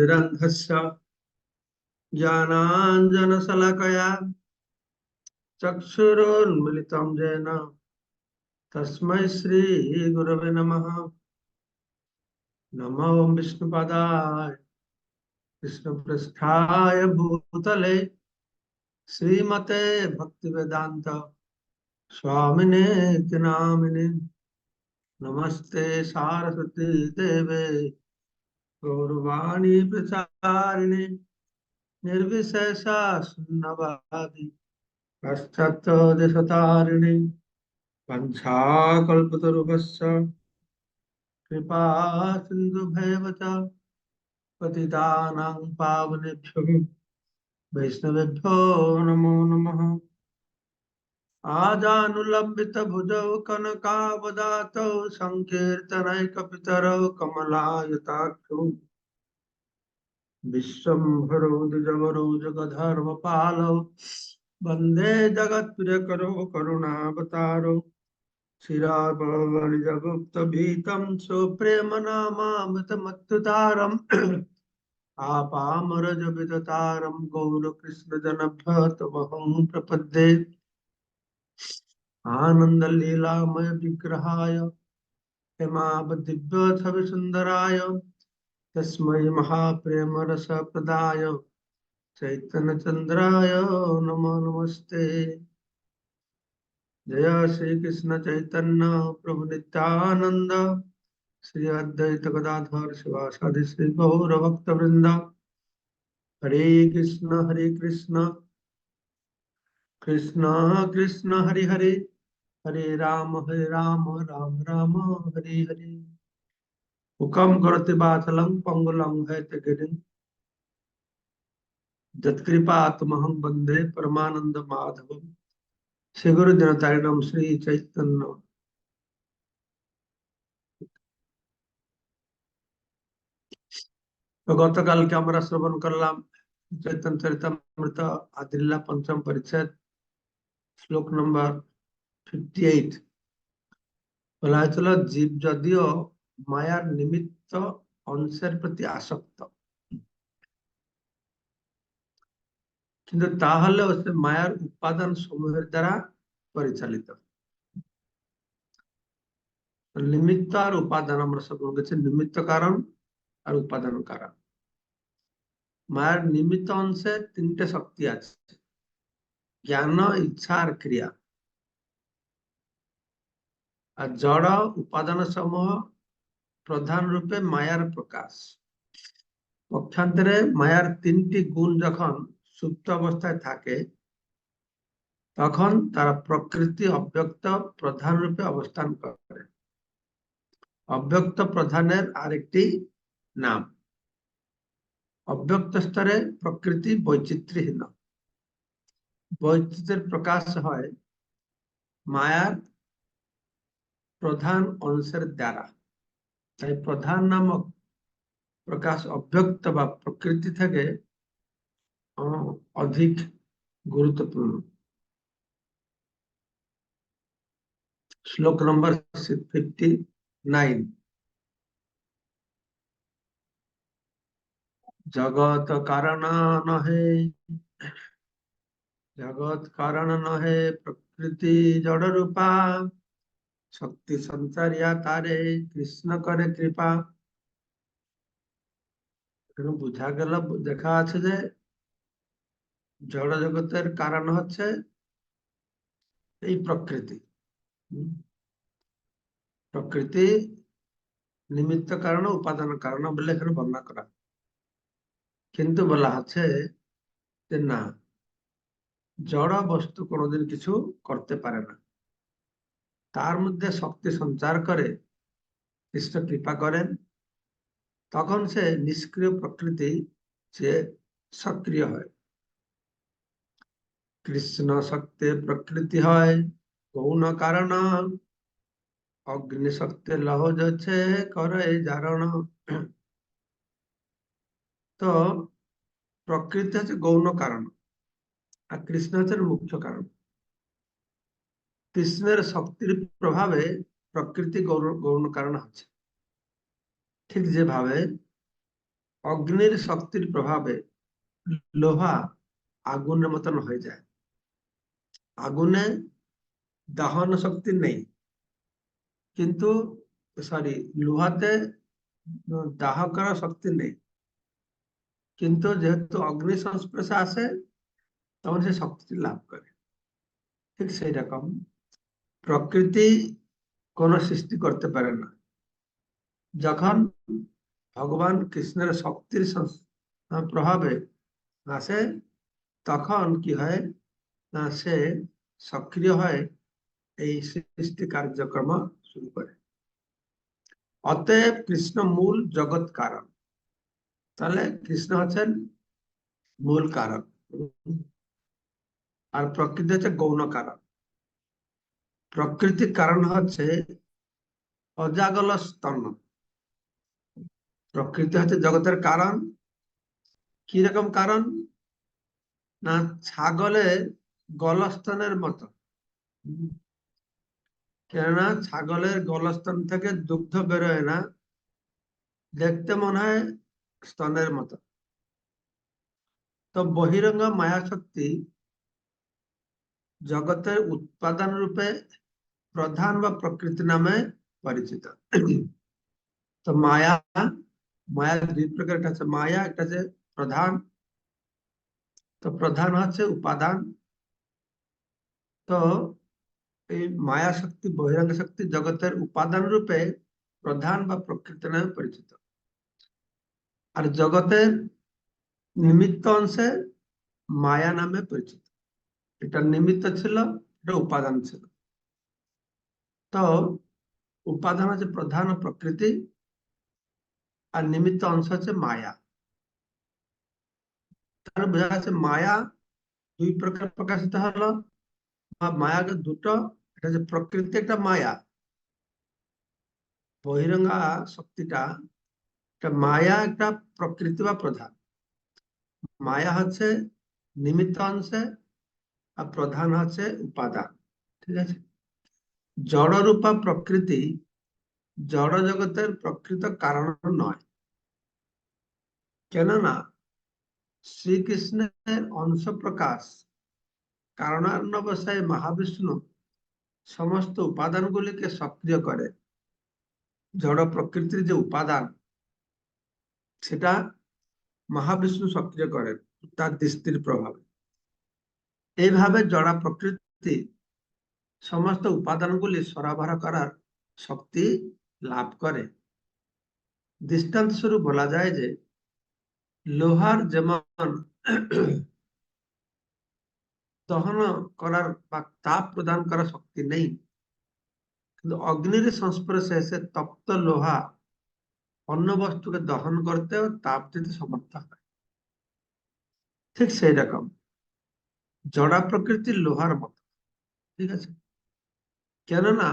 ज्ञानाञ्जनशलाकया ज्ञानाञ्जनशलाकया चक्षुरुन्मिलितं येन तस्मै नमः। नमो विष्णुपदाय कृष्णपृष्ठाय भूतले। श्रीमते भक्तिवेदान्त स्वामिने नामिने नमस्ते, सारस्वती देवे। गौरवाणी प्रचारिणे निर्विशेषा शून्यवादी पश्चात्तदेशतारिणे वंशाकल्पतरुभश्च कृपा सिन्धुभैव च पतितानां पावनेभ्यो। वैष्णवेभ्यो नमो नमः। आजानुलम्बितभुजौ कनकावदातौ सङ्कीर्तनैकपितरौ कमलायताक्षौ। विश्वम्भरौ द्विजवरौ जगधर्मपालौ वंदे जगत्प्रियकरो करुणावतारौ। शिराबलिजगुप्तभीतं सुप्रेमनामामृतमत्तुतारम् आपामरजविदतारं गौरकृष्णजनभ्यतमहं प्रपद्ये। आनंद लीलामय विग्रहाय हेमाब दिव्य सुंदराय तस्मय महाप्रेम रस प्रदाय चैतन्य चंद्राय नमो नमस्ते। जय श्री कृष्ण चैतन्य, प्रभु नित्यानंद श्री अद्वैत गदाधर शिवासादि श्री गौर भक्त वृंदा हरे कृष्ण हरे कृष्ण। কৃষ্ণ কৃষ্ণ হরি হরে হরে রাম হরে রাম রাম রাম, হরে হরে। হুকম করতে বাতলং পঙ্গলং হয়তে গেডিং যৎকৃপা আত্মহং বন্দে পরমানন্দ মাধব শ্রী গুরু শ্রী চৈতন্য। গতকালকে আমরা শ্রবণ করলাম চৈতন্য চরিতামৃত, আদিল্লা পঞ্চম পরিচ্ছেদ। শ্লোক নম্বর ফিফটি এইট বলা জীব যদিও মায়ার নিমিত্ত অংশের প্রতি আসক্ত। কিন্তু তাহলেও সে মায়ার উপাদান সমূহের দ্বারা পরিচালিত। নিমিত্ত আর উপাদান, আমরা সব গেছি নিমিত্ত কারণ আর উপাদান কারণ। মায়ের নিমিত্ত অংশে তিনটে শক্তি আছে। জ্ঞান ইচ্ছা আর ক্রিয়া আর জড় উপাদান সমূহ প্রধান রূপে মায়ার প্রকাশ পক্ষান্তরে মায়ার তিনটি গুণ যখন সুপ্ত অবস্থায় থাকে তখন তারা প্রকৃতি অব্যক্ত প্রধান রূপে অবস্থান করে অব্যক্ত প্রধানের আরেকটি নাম অব্যক্ত স্তরে প্রকৃতি বৈচিত্র্যহীন বৈচিত্র্যের প্রকাশ হয় মায়ার প্রধান অংশের দ্বারা। তাই প্রধান নামক প্রকাশ অব্যক্ত বা প্রকৃতি থেকে অধিক গুরুত্বপূর্ণ। শ্লোক নম্বর ফিফটি নাইন জগত কারণ নহে জগৎ কারণ নহে প্রকৃতি জড় রূপা শক্তি সঞ্চারিয়া তারে কৃষ্ণ করে কৃপা বোঝা গেল দেখা আছে যে জড় জগতের কারণ হচ্ছে এই প্রকৃতি প্রকৃতি নিমিত্ত কারণ উপাদান কারণ বলে এখানে বর্ণনা করা কিন্তু বলা আছে যে না জড় বস্তু কোনোদিন কিছু করতে পারে না। তার মধ্যে শক্তি সঞ্চার করে, কৃষ্ণ কৃপা করেন। তখন সে নিষ্ক্রিয় প্রকৃতি সে সক্রিয় হয়। কৃষ্ণ শক্তি প্রকৃতি হয়, গৌণ কারণ। অগ্নি শক্তি লহ যাচ্ছে করে জারণ। তো প্রকৃতি হচ্ছে গৌণ কারণ। আর কৃষ্ণ হচ্ছে মুখ্য কারণ। কৃষ্ণের শক্তির প্রভাবে প্রকৃতি গৌণ কারণ হচ্ছে ঠিক যেভাবে অগ্নির শক্তির প্রভাবে লোহা আগুনের মতন হয়ে যায়। আগুনে দাহন শক্তি নেই, কিন্তু সরি লোহাতে দাহ করার শক্তি নেই। কিন্তু যেহেতু অগ্নি সংস্পর্শে আসে তখন সে শক্তি লাভ করে। ঠিক সেই রকম প্রকৃতি কোনো সৃষ্টি করতে পারে না। যখন ভগবান কৃষ্ণের শক্তির প্রভাবে আসে, তখন কি হয়? না, সে সক্রিয় হয় এই সৃষ্টি কার্যক্রম শুরু করে। অতএব কৃষ্ণ মূল জগৎ কারণ। তাহলে কৃষ্ণ হচ্ছেন মূল কারণ। আর প্রকৃতি হচ্ছে গৌণ কারণ। প্রকৃতির কারণ হচ্ছে অজাগল স্তন। প্রকৃতি হচ্ছে জগতের কারণ। কি রকম কারণ? না ছাগলের গলস্তনের মতো। কেননা ছাগলের গলস্তন থেকে দুগ্ধ বেরোয় না, দেখতে মনে হয় স্তনের মতো। তো বহিরঙ্গ মায়া শক্তি জগতের উৎপাদন রূপে প্রধান বা প্রকৃতি নামে পরিচিত। তো মায়া মায়া দুই প্রকার একটা আছে। মায়া একটা আছে প্রধান, তো প্রধান হচ্ছে উপাদান। তো এই মায়া শক্তি, বহিরঙ্গ শক্তি জগতের উপাদান রূপে প্রধান বা প্রকৃতি নামে পরিচিত। আর জগতের নিমিত্ত অংশে মায়া নামে পরিচিত। এটা নিমিত্ত ছিল, এটা উপাদান ছিল। তো উপাদান হচ্ছে প্রধান প্রকৃতি আর নিমিত্ত অংশ হচ্ছে মায়া। তাহলে বোঝা যাচ্ছে মায়া দুই প্রকার প্রকাশিত হলো, বা মায়া দুটো, এটা হচ্ছে প্রকৃতি, একটা মায়া। বহিরঙ্গা শক্তিটা, একটা মায়া, একটা প্রকৃতি বা প্রধান। মায়া হচ্ছে নিমিত্ত অংশে আর প্রধান হচ্ছে উপাদান, ঠিক আছে? জড়রূপা প্রকৃতি জড় জগতের প্রকৃত কারণ নয়। কেননা শ্রীকৃষ্ণের অংশ প্রকাশ কারণান্নবসায় মহাবিষ্ণু সমস্ত উপাদানগুলিকে সক্রিয় করে। জড় প্রকৃতির যে উপাদান, সেটা মহাবিষ্ণু সক্রিয় করেন, তার দৃষ্টির প্রভাবে। এইভাবে জড়া প্রকৃতি সমস্ত উপাদানগুলি সরবরাহ করার শক্তি লাভ করে। দৃষ্টান্ত স্বরূপ বলা যায় যে, লোহার যেমন দহন করার বা তাপ প্রদান করার শক্তি নেই, কিন্তু অগ্নির সংস্পর্শে এসে তপ্ত লোহা অন্য বস্তুকে দহন করতেও তাপ দিতে সমর্থ হয়। ঠিক সেই রকম। জড়া প্রকৃতির লোহার মতো। ঠিক আছে? কেননা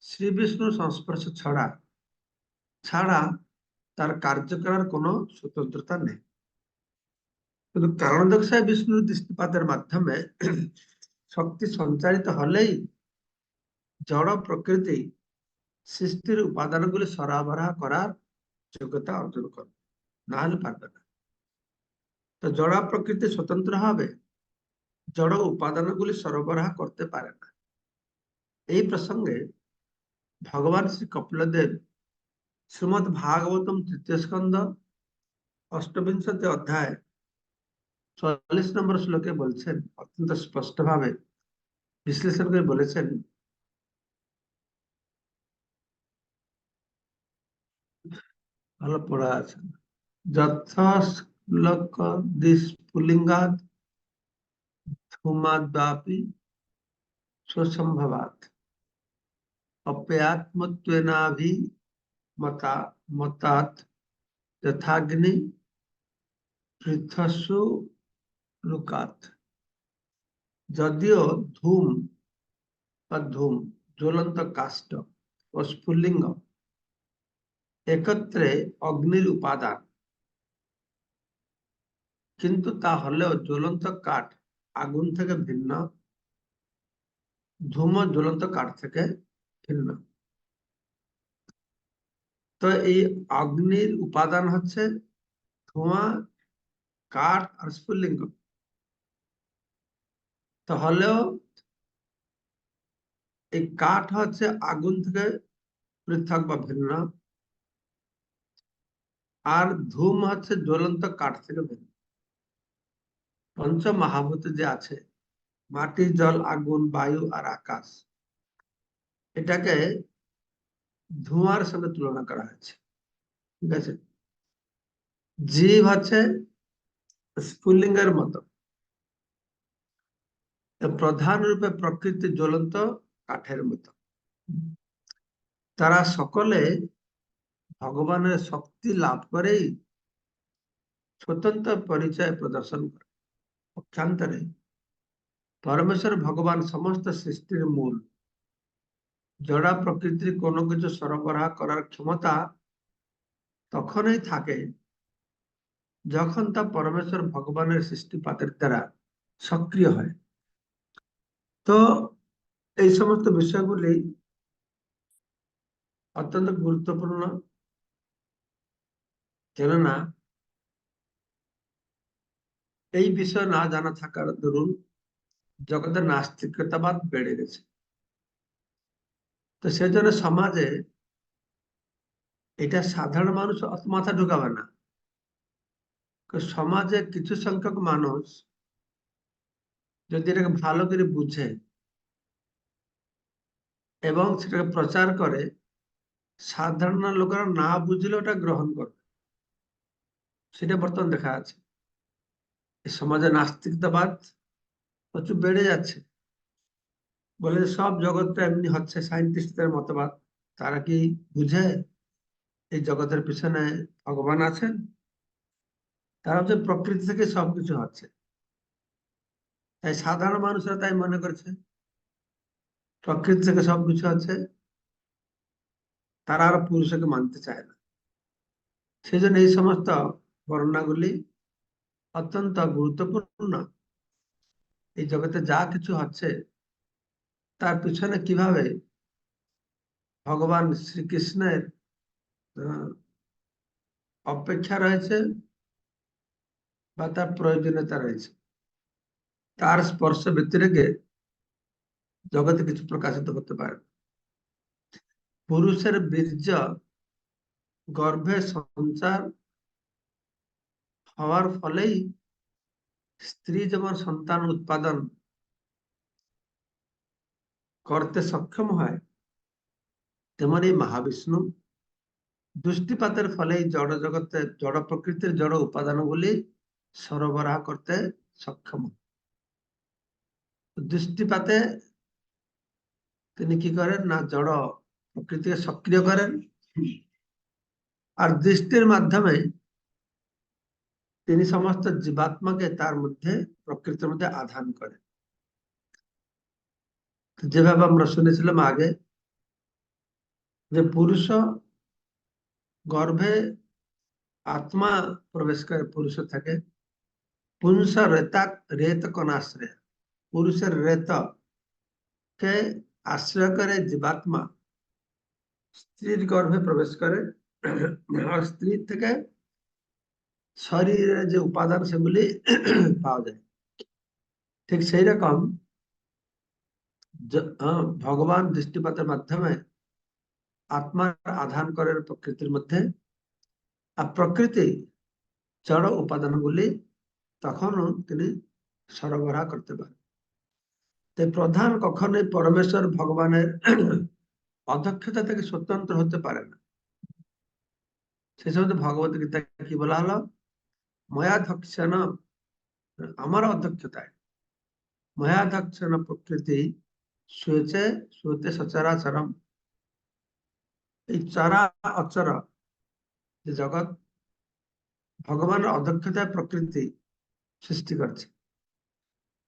শ্রী বিষ্ণুর সংস্পর্শ ছড়া, ছাড়া তার কার্য করার কোনো স্বতন্ত্রতা নেই। কিন্তু কারণদক্ষায় বিষ্ণুর দৃষ্টিপাতের মাধ্যমে শক্তি সঞ্চারিত হলেই জড় প্রকৃতি সৃষ্টির উপাদানগুলি সরবরাহ করার যোগ্যতা অর্জন করবে। না হলে পারবে না। তো জড়া প্রকৃতি স্বতন্ত্র হবে? জড় উপাদানগুলি সরবরাহ করতে পারে না। এই প্রসঙ্গে ভগবান শ্রী কপিলদেব শ্রীমদ ভাগবতম তৃতীয় স্কন্ধ, অষ্টবিংশতি অধ্যায়, চল্লিশ নম্বর শ্লোকে বলছেন, অত্যন্ত স্পষ্ট ভাবে বিশ্লেষণ করে বলেছেন, ভালো পড়া আছে। যথাশ্লোক দিস পুলিঙ্গাদ ধূমাদ্বাপি स्वसंभवात अप्यात्मत्वेनाभि मता मतात यथाग्नि পৃথস্বু লুকাত যদিও ধূম বা ধূম জ্বলন্ত কাষ্ঠ ও স্ফুল্লিঙ্গ একত্রে অগ্নির উপাদান কিন্তু তা হলেও জ্বলন্ত কাঠ আগুন থেকে ভিন্ন, ধূম জ্বলন্ত কাঠ থেকে ভিন্ন। তো এই অগ্নির উপাদান হচ্ছে ধোঁয়া, কাঠ আর স্ফুল্লিঙ্গ তাহলেও এই কাঠ হচ্ছে আগুন থেকে পৃথক বা ভিন্ন, আর ধূম হচ্ছে জ্বলন্ত কাঠ থেকে ভিন্ন। পঞ্চ মহাভূত যে আছে মাটি জল, আগুন, বায়ু আর আকাশ, এটাকে ধোঁয়ার সঙ্গে তুলনা করা হয়েছে। ঠিক আছে? জীব হচ্ছে স্ফুল্লিঙ্গের মতো। প্রধান রূপে প্রকৃতি জ্বলন্ত কাঠের মতো। তারা সকলে ভগবানের শক্তি লাভ করেই স্বতন্ত্র পরিচয় প্রদর্শন করে। পক্ষান্তরে পরমেশ্বর ভগবান সমস্ত সৃষ্টির মূল জড়া প্রকৃতির কোনো কিছু সরবরাহ করার ক্ষমতা তখনই থাকে যখন তা পরমেশ্বর ভগবানের সৃষ্টিপাতের দ্বারা সক্রিয় হয় তো এই সমস্ত বিষয়গুলি অত্যন্ত গুরুত্বপূর্ণ কেননা এই বিষয় না জানা থাকার দরুন জগতের নাস্তিকতাবাদ বেড়ে গেছে। তো সেজন্য সমাজে এটা সাধারণ মানুষ মাথা ঢুকাবে না। সমাজে কিছু সংখ্যক মানুষ যদি এটাকে ভালো করে বুঝে এবং সেটাকে প্রচার করে, সাধারণ লোকেরা না বুঝলে ওটা গ্রহণ করবে। সেটা বর্তমান দেখা আছে সমাজে নাস্তিকতাবাদ প্রচুর বেড়ে যাচ্ছে। বলে সব জগৎটা এমনি হচ্ছে, সায়েন্টিস্টদের মতবাদ, তারা কি বুঝে এই জগতের পিছনে ভগবান আছেন? তারা হচ্ছে প্রকৃতি থেকে সবকিছু হচ্ছে। তাই সাধারণ মানুষরা তাই মনে করছে। প্রকৃতি থেকে সবকিছু আছে তারা আর পুরুষকে মানতে চায় না। সেই জন্য এই সমস্ত বর্ণনাগুলি অত্যন্ত গুরুত্বপূর্ণ। এই জগতে যা কিছু হচ্ছে, তার পিছনে কীভাবে ভগবান শ্রীকৃষ্ণের অপেক্ষা রয়েছে বা তার প্রয়োজনীয়তা রয়েছে, তার স্পর্শ ব্যতিরেকে জগতে কিছু প্রকাশিত হতে পারে। পুরুষের বীর্য, গর্ভে সঞ্চার হওয়ার ফলেই স্ত্রী যেমন সন্তান উৎপাদন করতে সক্ষম হয়, তেমনি মহাবিষ্ণু দৃষ্টিপাতের ফলে জড় জগতে জড় প্রকৃতির জড় উপাদানগুলি সরবরাহ করতে সক্ষম। দৃষ্টিপাতে তিনি কি করেন না, জড় প্রকৃতিকে সক্রিয় করেন। আর দৃষ্টির মাধ্যমে তিনি সমস্ত জীবাত্মাকে তার মধ্যে, প্রকৃতির মধ্যে আধান করেন। যেভাবে আমরা শুনেছিলাম আগে, যে পুরুষ গর্ভে আত্মা প্রবেশ করে পুরুষ থাকে পুংস রেতা, রেত কনাশ্রয় পুরুষের রেত কে আশ্রয় করে জীবাত্মা। স্ত্রীর গর্ভে প্রবেশ করে স্ত্রীর থেকে শরীরে যে উপাদান সেগুলি পাওয়া যায়। ঠিক সেই রকম ভগবান দৃষ্টিপাতের মাধ্যমে আত্মার আধান করেন প্রকৃতির মধ্যে আর প্রকৃতি জড় উপাদানগুলি তখনও তিনি সরবরাহ করতে পারেন। তাই প্রধান কখনোই পরমেশ্বর ভগবানের অধ্যক্ষতা থেকে স্বতন্ত্র হতে পারে না। সে সময় ভগবত গীতা কি বলা হলো? ময়াধ্যক্ষণ আমার অধ্যক্ষতায়। ময়াধ্যক্ষণ প্রকৃতি শুয়েছে শুয়েতে সচরাচরম। এই চরা অচর যে জগৎ, ভগবানের অধ্যক্ষতায় প্রকৃতি সৃষ্টি করছে।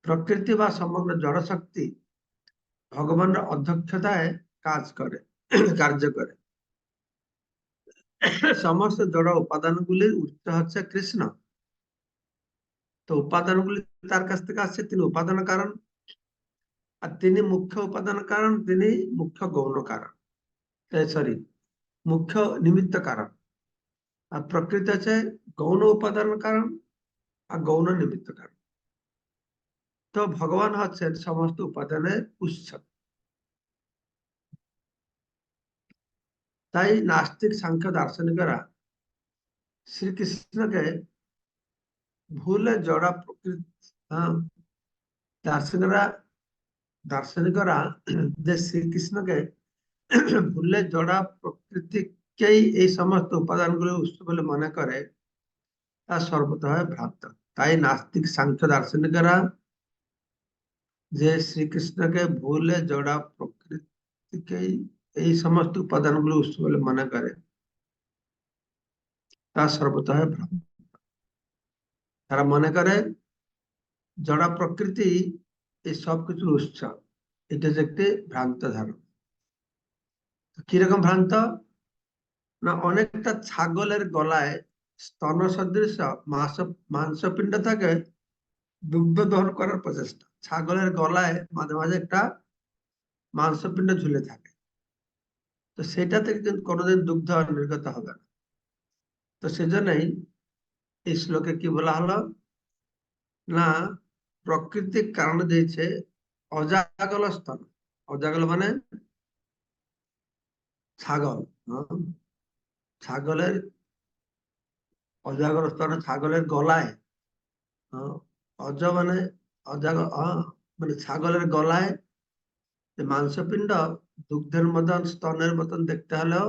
প্রকৃতি বা সমগ্র জড় শক্তি ভগবানের অধ্যক্ষতায় কাজ করে, কার্য করে। সমস্ত জড় উপাদানগুলির উৎস হচ্ছে কৃষ্ণ। তো উপাদানগুলি তার কাছ থেকে আসছে, তিনি উপাদান কারণ। আর তিনি মুখ্য উপাদান কারণ, তিনি মুখ্য গৌণ কারণ। সরি মুখ্য নিমিত্ত কারণ। আর প্রকৃতি আছে গৌণ উপাদান কারণ আর গৌণ নিমিত্ত কারণ। তো ভগবান হচ্ছেন সমস্ত উপাদানের উৎস। তাই নাস্তিক সাংখ্য দার্শনিকরা শ্রীকৃষ্ণকে ভুলে জড়া প্রকৃতি হ্যাঁ, দার্শনিকরা দার্শনিকরা যে শ্রীকৃষ্ণকে ভুলে জড়া প্রকৃতিকেই এই সমস্ত উপাদানগুলো উৎস বলে মনে করে তা সর্বতভাবে ভ্রান্ত তাই নাস্তিক সাংখ্য দার্শনিকরা যে শ্রীকৃষ্ণকে ভুলে জড়া প্রকৃতিকেই এই সমস্ত উপাদানগুলো উৎস বলে মনে করে তা সর্বতভাবে ভ্রান্ত তারা মনে করে জড়া প্রকৃতি, এই সবকিছুর উৎস, এটা যে একটি ভ্রান্ত ধারণা। কীরকম ভ্রান্ত? না, অনেকটা ছাগলের গলায় স্তন সদৃশ মাংস, মাংসপিণ্ড থাকে, দুগ্ধ দহন করার প্রচেষ্টা। ছাগলের গলায় মাঝে মাঝে একটা মাংসপিণ্ড ঝুলে থাকে। তো সেটা থেকে কিন্তু কোনোদিন দুগ্ধ নির্গত হবে না। তো সেজন্যই এই শ্লোকে কি বলা হলো? না প্রাকৃতিক কারণ দিয়েছে অজাগল স্তন অজাগল মানে ছাগল ছাগলের অজাগর স্তন ছাগলের গলায় অজ মানে অজাগ মানে ছাগলের গলায় মাংসপিণ্ড দুগ্ধের মতন, স্তনের মতন দেখতে হলেও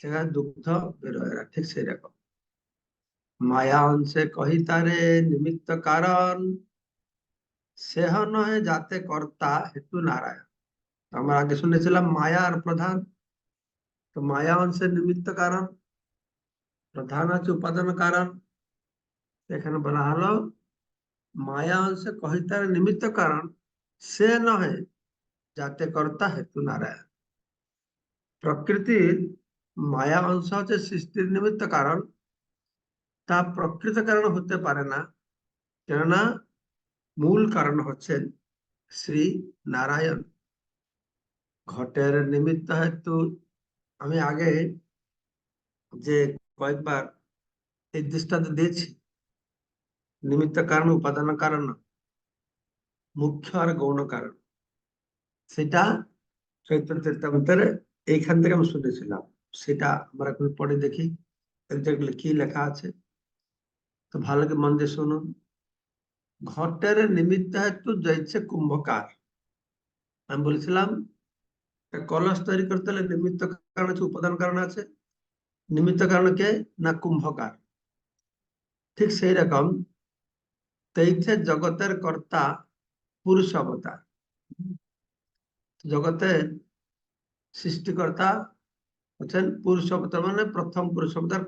সেখানে দুগ্ধ বেরোয় ঠিক সেই রকম মায়া অংশে কহিতারে নিমিত্ত কারণ সেহ নহে যাতে কর্তা হেতু নারায়ণ আমরা আগে শুনেছিলাম মায়া আর প্রধান তো মায়া অংশের নিমিত্ত কারণ প্রধান আছে উপাদান কারণ এখানে বলা হলো মায়া অংশে কহিতার নিমিত্ত কারণ সে নহে যাতে কর্তা হেতু নারায়ণ প্রকৃতির মায়া অংশ হচ্ছে সৃষ্টির নিমিত্ত কারণ তা প্রকৃত কারণ হতে পারে না। কেননা মূল কারণ হচ্ছেন শ্রী নারায়ণ। ঘটের নিমিত্ত হেতু আমি আগে যে কয়েকবার এই দৃষ্টান্ত দিয়েছি। নিমিত্ত কারণ, উপাদান কারণ, মুখ্য আর গৌণ কারণ। সেটা চৈতন্য চৈতামতের এইখান থেকে আমি শুনেছিলাম। সেটা আমরা এখন পড়ে দেখি। কি লেখা আছে? তো ভালো মন দিয়ে শুনুন। ঘটের নিমিত্ত হেতু যাইছে কুম্ভকার। আমি বলেছিলাম কলস তৈরি করতে হলে নিমিত্ত কারণ আছে, উপাদান কারণ আছে। নিমিত্ত কারণ কে? না কুম্ভকার। ঠিক সেই রকম তেইছে জগতের কর্তা পুরুষ অবতার। জগতের সৃষ্টিকর্তা হচ্ছেন পুরুষ অবতার মানে প্রথম পুরুষ অবতার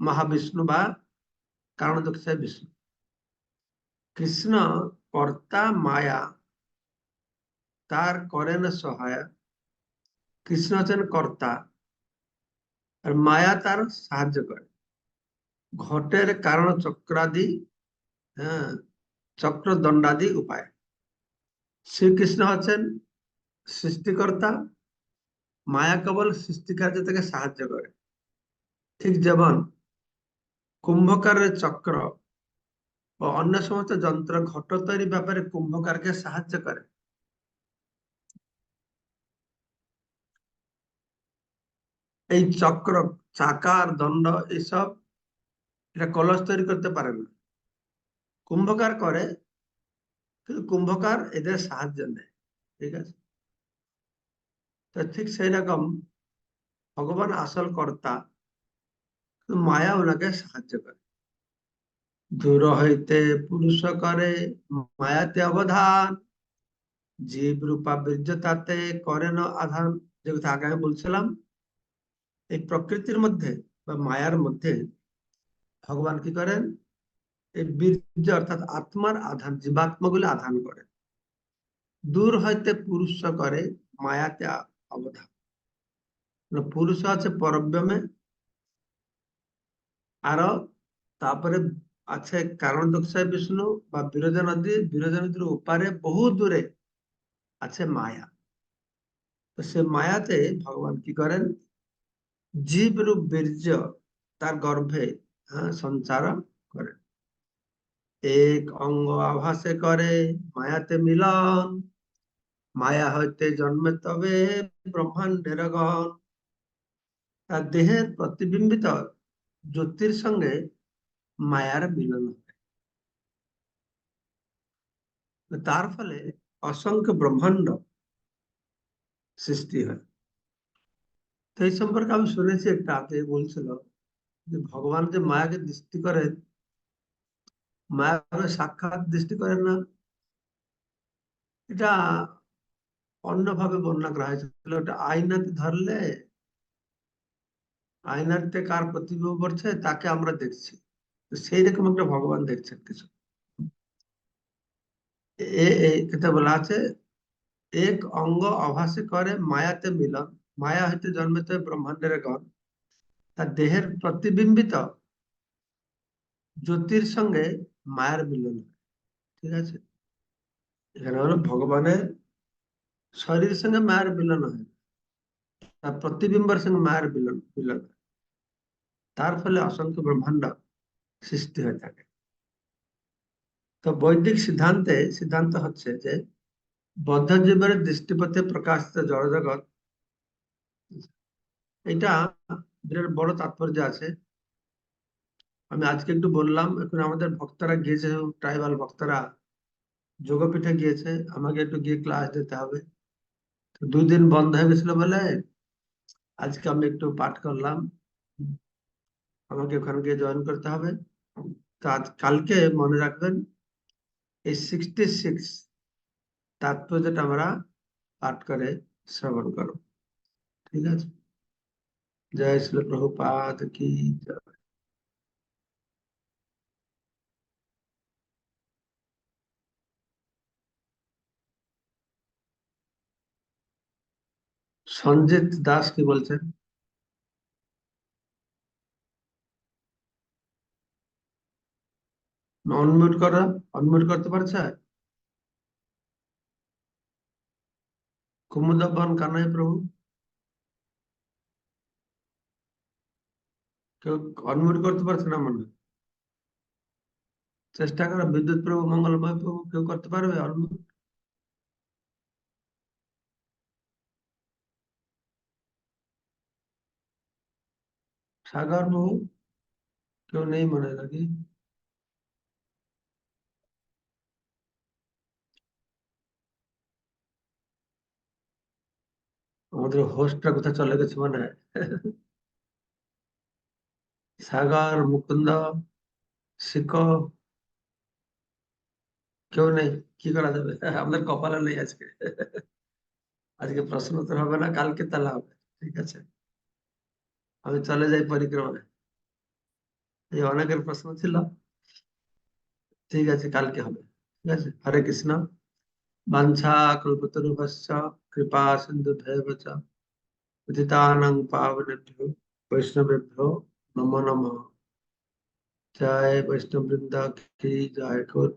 মহাবিষ্ণু বা কারণ বিষ্ণু। কৃষ্ণ কর্তা মায়া, তার করেন সহায়। কৃষ্ণ হচ্ছেন কর্তা, আর মায়া তার সাহায্য করে। ঘটের কারণ চক্রাদি হ্যাঁ চক্র দণ্ডাদি উপায়। শ্রীকৃষ্ণ হচ্ছেন সৃষ্টিকর্তা, মায়া কেবল সৃষ্টিকার্য থেকে সাহায্য করে। ঠিক যেমন কুম্ভকারের চক্র ও অন্য সমস্ত যন্ত্র ঘট তৈরি ব্যাপারে কুম্ভকারকে সাহায্য করে এই চক্র চাকার দণ্ড এসব এটা কলস তৈরি করতে পারে না কুম্ভকার করে কিন্তু কুম্ভকার এদের সাহায্য নেয় ঠিক আছে তো ঠিক সেই রকম ভগবান আসল কর্তা মায়া ওনাকে সাহায্য করে। দূর হইতে পুরুষ করে মায়াতে অবধান। জীব রূপা বীর্য তাতে করেন আধান। যে কথা আগে আমি বলছিলাম এই প্রকৃতির মধ্যে বা মায়ার মধ্যে ভগবান কি করেন? এই বীর্য অর্থাৎ আত্মার আধান জীবাত্মাগুলি আধান করে দূর হইতে পুরুষ করে মায়াতে অবধান। পুরুষ আছে পরব্যমে আরও তারপরে আছে কারণ দক্ষায় বিষ্ণু বা বিরোধা নদী। বিরোধা নদীর ওপারে বহু দূরে আছে মায়া। তো সে মায়াতে ভগবান কি করেন? জীব রূপ বীর্য তার গর্ভে হ্যাঁ, সঞ্চার করে এক অঙ্গ আভাসে করে মায়াতে মিলন। মায়া হইতে জন্মে তবে ব্রহ্মাণ্ডের গণ তার দেহের প্রতিবিম্বিত জ্যোতির সঙ্গে মায়ার মিলন হয় তার ফলে অসংখ্য ব্রহ্মাণ্ড সৃষ্টি হয়। তো এই সম্পর্কে আমি শুনেছি একটা আগে বলছিল যে ভগবান যে মায়াকে দৃষ্টি করেন মায়াকে সাক্ষাৎ দৃষ্টি করেন না, এটা অন্যভাবে বর্ণনা করা হয়েছিল। ওটা আয়নাতে ধরলে আয়নাতে কার প্রতিবিম্ব পড়ছে, তাকে আমরা দেখছি। সেই রকম একটা ভগবান দেখছেন কিছু। এতে বলা আছে, এক অঙ্গ অভাসে করে, মায়াতে মিলন। মায়া হইতে জন্মিত ব্রহ্মাণ্ডের গণ। তার দেহের প্রতিবিম্বিত জ্যোতির সঙ্গে মায়ের মিলন ঠিক আছে? এখানে হলো ভগবানের শরীরের সঙ্গে মায়ের মিলন হয় তার প্রতিবিম্বের সঙ্গে মায়ের মিলন মিলন তার ফলে অসংখ্য ব্রহ্মাণ্ড সৃষ্টি হয়ে থাকে। তো বৈদিক সিদ্ধান্তে সিদ্ধান্ত হচ্ছে যে বদ্ধজীবের দৃষ্টিপথে প্রকাশিত জড়জগৎ, এটা বিরাট বড় তাৎপর্য আছে। আমি আজকে একটু বললাম, এখন আমাদের ভক্তরা গিয়েছে ট্রাইবাল ভক্তরা যোগপীঠে গিয়েছে, আমাকে একটু গিয়ে ক্লাস দিতে হবে। দুই দিন বন্ধ হয়ে গেছিল বলে আজকে আমি একটু পাঠ করলাম। আমাকে ওখানে গিয়ে জয়েন করতে হবে। কালকে মনে রাখবেন, এই সিক্সটি সিক্স তাৎপর্যটা আমরা পাঠ করে শ্রবণ করো ঠিক আছে? জয় শ্রী প্রভুপাদ কি সঞ্জিত দাস কি বলছেন? অনমিউট করা অনমিউট করতে পারছে? কুমুদব্বান কানাই প্রভু। কেউ অনমিউট করতে পারছে না মনে? চেষ্টা করো, বিদ্যুৎ প্রভু মঙ্গলময় প্রভু কেউ করতে পারবে? অনমিউট সাগর প্রভু, কেউ নেই মনে হয় নাকি? আমাদের হোস্টটা কোথায় চলে গেছে মানে? সাগর, মুকুন্দ শিখ কেউ নেই, কি করা যাবে? আমাদের কপালে নেই আজকে। আজকে প্রশ্ন উত্তর হবে না, কালকে তাহলে হবে, ঠিক আছে? আমি চলে যাই পরিক্রমায় এই অনেকের প্রশ্ন ছিল। ঠিক আছে, কালকে হবে, ঠিক আছে? হরে কৃষ্ণ। বাঞ্ছা কল্পতরুভশ্চ কৃপা সিন্ধু চ পতিতানাং পাবনেভ্যো বৈষ্ণবেভ্যো নমো নমঃ জয় বৈষ্ণব বৃন্দা কি জয় গৌর